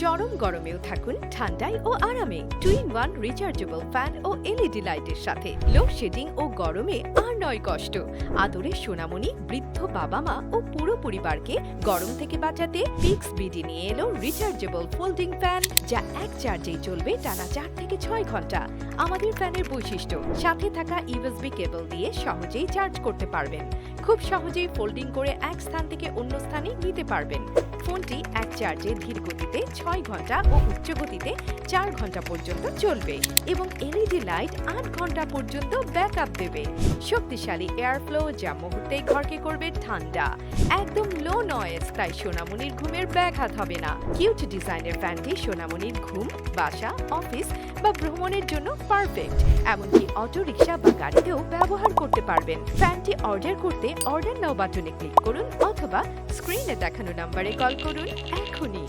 চরম গরমেও থাকুন, ঠান্ডায় ও আরামে। Two in one rechargeable fan O LED লাইটের সাথে। লোডশেডিং ও গরমে আর নয় কষ্ট। আদরে সোনামণি, বৃদ্ধ বাবা মা ও পুরো পরিবারকে গরম থেকে বাঁচাতে পিক্স বিডি নিয়ে এলো রিচার্জেবল ফোল্ডিং ফ্যান, যা এক চার্জেই চলবে টানা চার থেকে ছয় ঘণ্টা। আমাদের ফ্যানের বৈশিষ্ট্য, সাথে থাকা ইউএসবি কেবল দিয়ে সহজেই চার্জ করতে পারবেন। খুব সহজেই ফোল্ডিং করে এক স্থান থেকে অন্য স্থানে নিতে পারবেন। ফোনটি এক চার্জে ধীর গতিতে ছয় ঘণ্টা ও উচ্চ গতিতে চার ঘণ্টা পর্যন্ত চলবে এবং এলইডি লাইট আট ঘণ্টা পর্যন্ত ব্যাকআপ দেবে। শক্তিশালী এয়ারফ্লো যা মুহূর্তেই ঘরকে করবে ঠান্ডা। একদম লো নয়েজ তাই সোনামণির ঘুমের ব্যাঘাত হবে না। কিউট ডিজাইনের ফ্যানটি সোনামণির ঘুম, বাসা অফিস বা ভ্রমণের জন্য পারফেক্ট এমনকি অটো রিক্সা বা গাড়িতেও ব্যবহার করতে পারবেন। ফ্যানটি অর্ডার করতে অর্ডার নাও বাটনে ক্লিক করুন অথবা স্ক্রিনে দেখানো নাম্বারে কল করুন এক্ষুনি